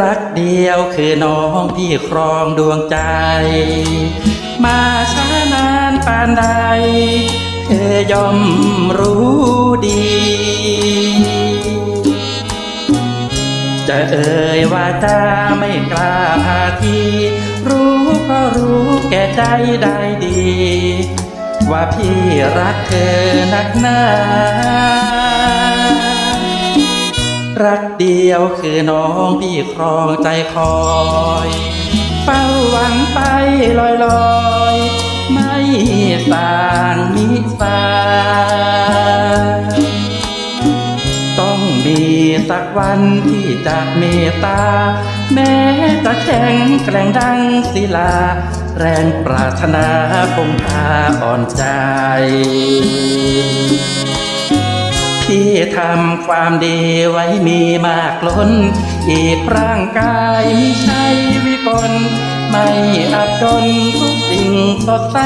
รักเดียวคือน้องที่ครองดวงใจ มาช้านานปานใด เธอย่อมรู้ดี จะเอ่ยว่าจะไม่กล้าพาทีรู้ก็รู้แก่ใจได้ดี ว่าพี่รักเธอนักหนา รักเดียวคือน้องพี่ครองใจคอยเฝ้าหวังไปลอยลอยไม่ต่างมิสาต้องมีสักวันที่จะเมตตา แม้จะแข็งแกร่งดังศิลา แรงปรารถนาคงพาอ่อนใจ พี่ทำความดีไว้มีมากล้น อีกร่างกายม่ใช่วิกลไม่อับจนทุกสิ่งสดใส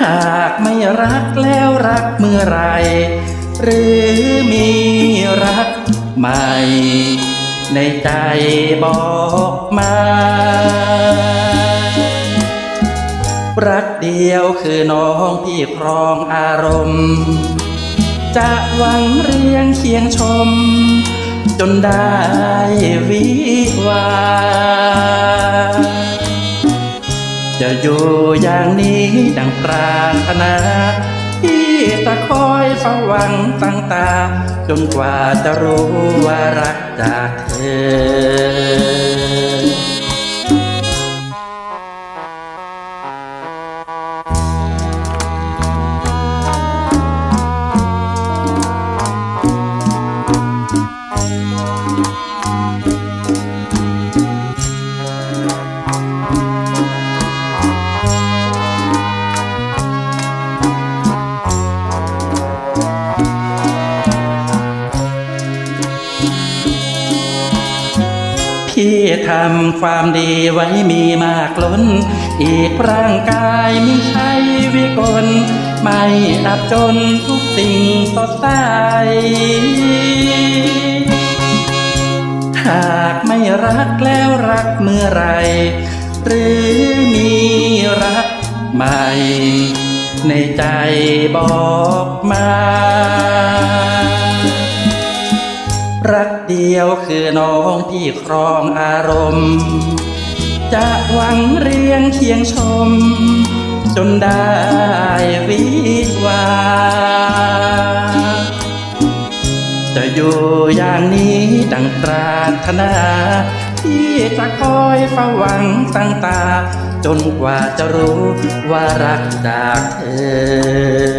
หากไม่รักแล้วรักเมื่อไรหรือมีรักใหม่ ในใจบอกมา รักเดียวคือน้องพี่ครองอารมณ์ จะหวังเรียงเคียงชม จนได้วิวา จะอยู่อย่างนี้ดังปรารถนาที่จะคอยเฝ้าหวังตั้งตา จนกว่าจะรู้ว่ารักจากเธอ พี่ทำความดีไว้มีมากล้น อีกร่างกายไม่ใช่วิกล ไม่อับจนทุกสิ่งสดใสหากไม่รักแล้วรักเมื่อไร หรือมีรักใหม่ ในใจบอกมา ดียวคือน้องพี่ครองอารมณ์ จะหวังเรียงเคียงชม จนได้วิวา จะอยู่อย่างนี้ดังปรารถนา ที่จะคอยเฝ้าหวังตั้งตา จนกว่าจะรู้ว่ารักจากเธอ